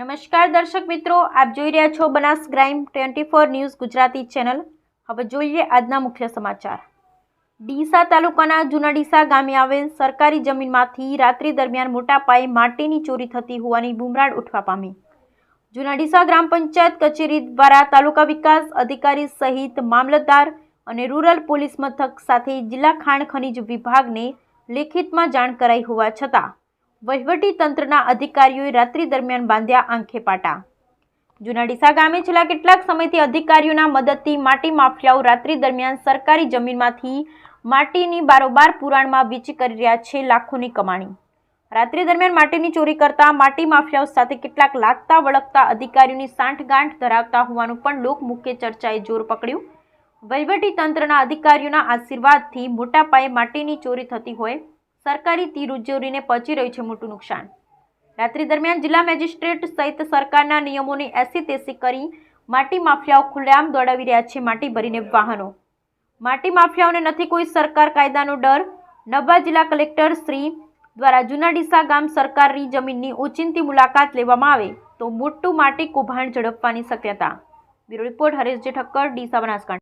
નમસ્કાર દર્શક મિત્રો, આપ જોઈ રહ્યા છો Banas crime twenty four news Gujarati channel. હવે જોઈએ આજના મુખ્ય સમાચાર. ડીસા તાલુકાના જૂના ડીસા ગામે આવેલ સરકારી જમીનમાંથી રાત્રિ દરમિયાન મોટા પાયે માટીની ચોરી થતી હોવાની બુમરાડ ઉઠવા પામી. જૂના ડીસા ગ્રામ પંચાયત કચેરી દ્વારા તાલુકા વિકાસ અધિકારી સહિત મામલતદાર અને રૂરલ પોલીસ મથક સાથે જિલ્લા ખાણ ખનીજ વિભાગને લેખિતમાં જાણ કરાઈ હોવા છતાં વહીવટી તંત્રના અધિકારીઓએ રાત્રિ દરમિયાન બાંધ્યા આંખે પાટા. જૂના ડીસા ગામે છેલ્લા કેટલાક સમયથી અધિકારીઓના મદદથી માટી માફિયાઓ રાત્રિ દરમિયાન સરકારી જમીનમાંથી માટીની બારોબાર પુરાણમાં વેચી કરી રહ્યા છે લાખોની કમાણી. રાત્રિ દરમિયાન માટીની ચોરી કરતા માટી માફિયાઓ સાથે કેટલાક લાગતા, વળગતા અધિકારીઓની સાંઠગાંઠ ધરાવતા હોવાનું પણ લોકમુખ્ય ચર્ચાએ જોર પકડ્યું. વહીવટી તંત્રના અધિકારીઓના આશીર્વાદથી મોટા પાયે માટીની ચોરી થતી હોય, સરકારી તિજોરીને પહોંચી રહ્યું છે મોટું નુકસાન. રાત્રિ દરમિયાન જિલ્લા મેજિસ્ટ્રેટ સહિત સરકારના નિયમોની એસી તેસી કરી માટી માફિયાઓ ખુલ્લેઆમ દોડાવી રહ્યા છે માટી ભરીને વાહનો. માટી માફિયાઓને નથી કોઈ સરકાર કાયદાનો ડર. નવા જિલ્લા કલેક્ટર શ્રી દ્વારા જૂના ડીસા ગામ સરકારની જમીનની ઓચિંતી મુલાકાત લેવામાં આવે તો મોટું માટે કૌભાંડ ઝડપવાની શક્યતા. Bureau report Hareshji Thakkar Deesa Banaskantha.